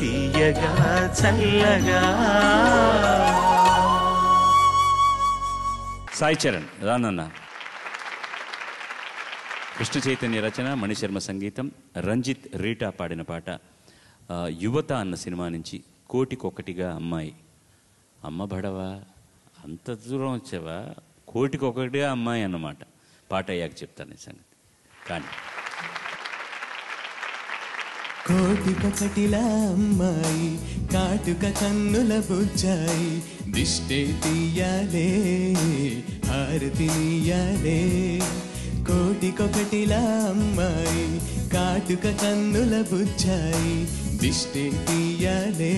తీయగా చల్లగా. సాయి చరణ్ రానన్న. కృష్ణ చైతన్య రచన మణిశర్మ సంగీతం రంజిత్ రీటా పాడిన పాట యువత అన్న సినిమా నుంచి కోటికొకటిగా అమ్మాయి. అమ్మ బడవా అంత దూరం వచ్చావా? కోటికొకటిగా అమ్మాయి అన్నమాట. పాట అయ్యాక చెప్తాను ఈ సంగతి. కానీ కోటికొకటిలా అమ్మాయి కాటుక కన్నుల బుజ్జాయి దిష్టే తీయాలే హారతి నీయాలే అమ్మాయి కాటుక కన్నుల బుజ్జాయి దిష్టే తీయాలే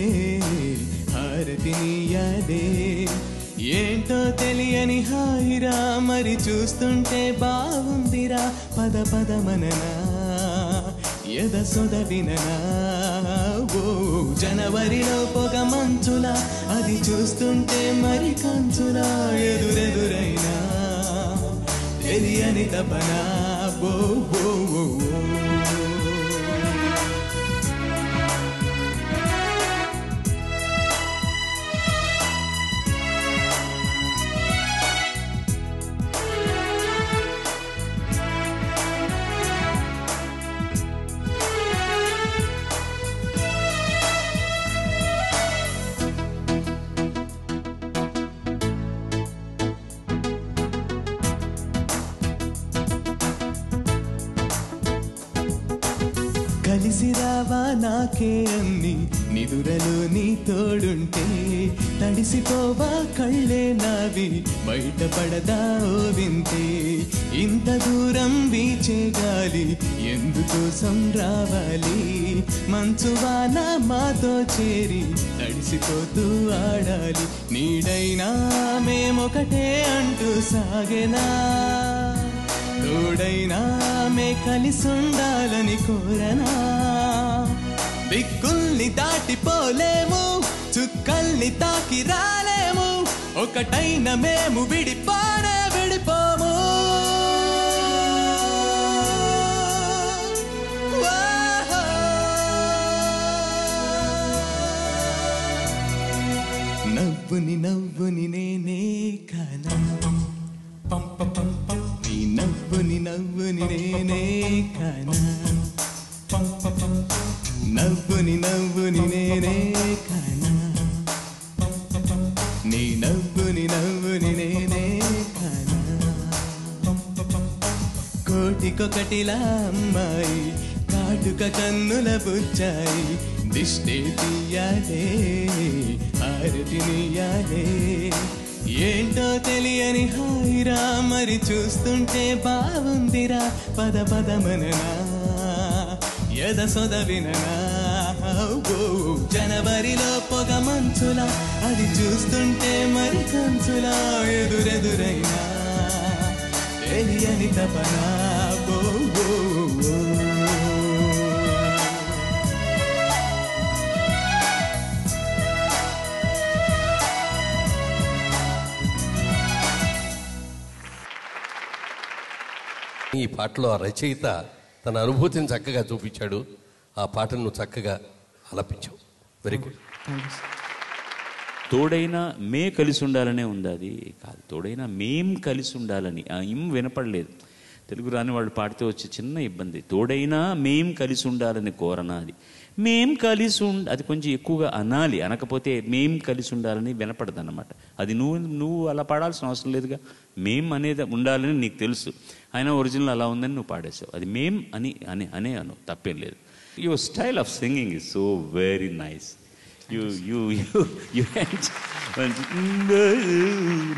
హారతి ఏంటో తెలియని హాయిరా మరి చూస్తుంటే బాగుందిరా పద పద మననా. ఎద సొద ఓ జనవరిలో పొగ మంచులా అది చూస్తుంటే మరి కంచులా ఎదురెదురైనా? తెలియని తపనా? ఓ ఓ ఓ. కలిసి రావా నాకే అన్ని నిదురలో నీ తోడుంటే తడిసిపోవా కళ్ళే నావి? బయటపడదా ఓ వింతే? ఇంత దూరం వీచే గాలి ఎందుకోసం రావాలి మంచువాన మాతో చేరి తడిసిపోతూ ఆడాలి. నీడైనా మేమొకటే అంటూ సాగెనా? తోడైనా కలిసుండాలని కోరనా? దిక్కుల్ని దాటిపోలేము చుక్కల్ని తాకి రాలేము ఒకటైన మేము విడిపోనే విడిపోము. నవ్వుని నవ్వుని నేనే కల పంప పంప నవ్వుని నేనే కానా? నవ్వుని నవ్వుని నేనే కానా? నీ నవ్వుని నవ్వుని నేనే కానా? కోటికొకటిలా అమ్మాయి కాటుక కన్నుల బుచ్చాయి దిష్టి తీయాలే హారతి నీయాలే ఏంటో తెలియని హాయిరా మరి చూస్తుంటే బాగుందిరా పద పద మననా ఎద సొద విననా జనవరిలో పొగ మంచులా అది చూస్తుంటే మరి కంచులా ఎదురెదురైనా తెలియని తపనా. బో ఈ పాటలో ఆ రచయిత తన అనుభూతిని చక్కగా చూపించాడు. ఆ పాటను నువ్వు చక్కగా ఆలపించావు. వెరీ గుడ్ తోడైనా మే కలిసి ఉండాలనే ఉంది అది కాదు. తోడైనా మేం కలిసి ఉండాలని. ఆ ఇం వినపడలేదు. తెలుగు రాని వాళ్ళు పాడితే వచ్చే చిన్న ఇబ్బంది. తోడైనా మేం కలిసి ఉండాలని కోరన అది? మేం కలిసి ఉండ అది కొంచెం ఎక్కువగా అనాలి. అనకపోతే మేం కలిసి ఉండాలని వినపడదు అనమాట అది నువ్వు నువ్వు అలా పాడాల్సిన అవసరం లేదుగా. మేం అనేది ఉండాలని నీకు తెలుసు. అయినా ఒరిజినల్ అలా ఉందని నువ్వు పాడేసావు. అది మేం అని అనే అనే అను. తప్పేం లేదు. Your style of singing is so very nice you you you you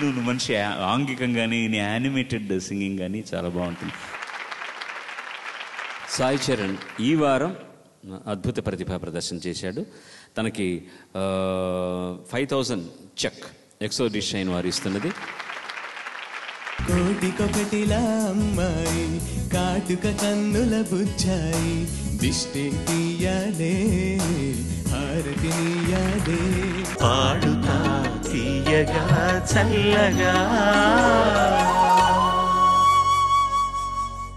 నువ్వు మనిషి ఆంగికం కానీ నీ యానిమేటెడ్ సింగింగ్ కానీ చాలా బాగుంటుంది. సాయి చరణ్ ఈ వారం అద్భుత ప్రతిభా ప్రదర్శన చేశాడు. తనకి ఫైవ్ థౌజండ్ చెక్ ఎక్సో డిషైన్ వారు ఇస్తున్నది. కోటికొకటిలా అమ్మాయి కాటుక కన్నుల బుచ్చాయి దిష్టే తీయాలే హారతి పాడుతా తీయగా చల్లగా.